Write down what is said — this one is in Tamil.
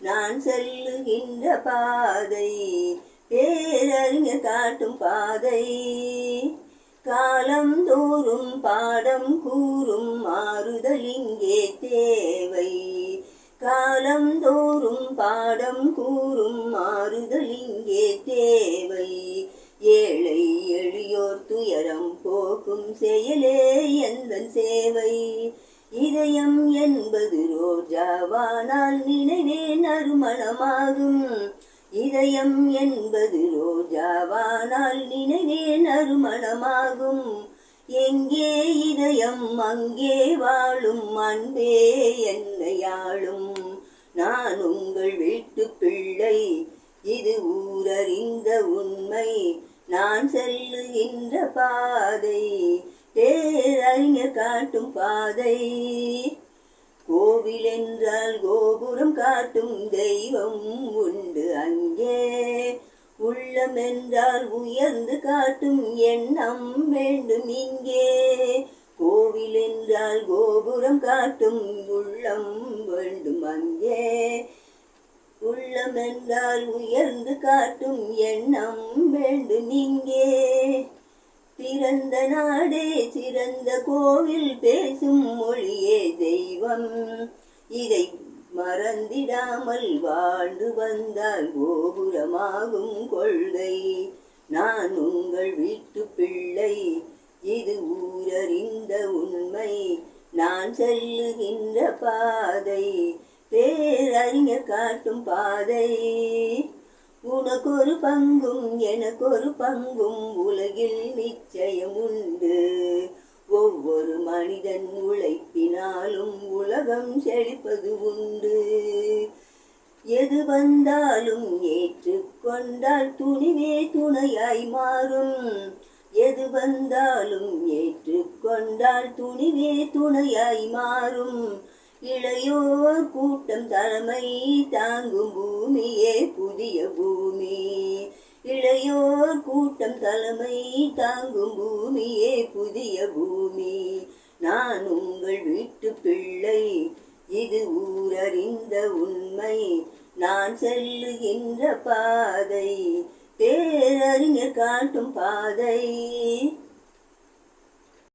நான் செல்லுகின்ற பாதை பேரறிஞர் காட்டும் பாதை. காலம் தோறும் பாடம் கூறும் மாறுதல் இங்கே தேவை. காலம் தோறும் பாடம் கூறும் மாறுதல் இங்கே தேவை. ஏழை எளியோர் துயரம் போக்கும் செயலே எந்த சேவை? இதயம் என்பது ரோஜாவானால் நினைவே நறுமணமாகும். இதயம் என்பது ரோஜாவானால் நினைவே நறுமணமாகும். எங்கே இதயம் அங்கே வாழும் அன்பே என்னையாளும் நான் உங்கள் வீட்டு பிள்ளை இது ஊரறிந்த உண்மை. நான் செல்லுகின்ற பாதை பேரறிஞர் காட்டும் பாதை. கோவில் என்றால் கோபுரம் காட்டும் தெய்வம் உண்டு அங்கே. உள்ளம் என்றால் உயர்ந்து காட்டும் எண்ணம் வேண்டும் இங்கே. கோவில் என்றால் கோபுரம் காட்டும் உள்ளம் வேண்டும் அங்கே. உள்ளம் என்றால் உயர்ந்து காட்டும் எண்ணம் வேண்டும் இங்கே. பிறந்த நாடே சிறந்த கோவில் பேசும் மொழியே தெய்வம். இதை மறந்திடாமல் வாழ்ந்து வந்தால் கோபுரமாகும் கொள்கை. நான் உங்கள் வீட்டு பிள்ளை இது ஊரறிந்த உண்மை. நான் செல்லுகின்ற பாதை பேரறிஞர் காட்டும் பாதை. ஒரு பங்கும் எனக்கொரு பங்கும் உலகில் நிச்சயம் உண்டு ஒவ்வொரு மனிதன் உழைப்பினாலும் உலகம் செழிப்பது உண்டு. எது வந்தாலும் ஏற்றுக்கொண்டால் துணிவே துணையாய் மாறும். எது வந்தாலும் ஏற்றுக்கொண்டால் துணிவே துணையாய் மாறும். இளையோர் கூட்டம் தலைமை தாங்கும் பூமியே புதிய பூமி. இளையோர் கூட்டம் தலைமை தாங்கும் பூமியே புதிய பூமி. நான் உங்கள் வீட்டு பிள்ளை இது ஊரறிந்த உண்மை. நான் செல்லுகின்ற பாதை பேரறிஞர் காட்டும் பாதை.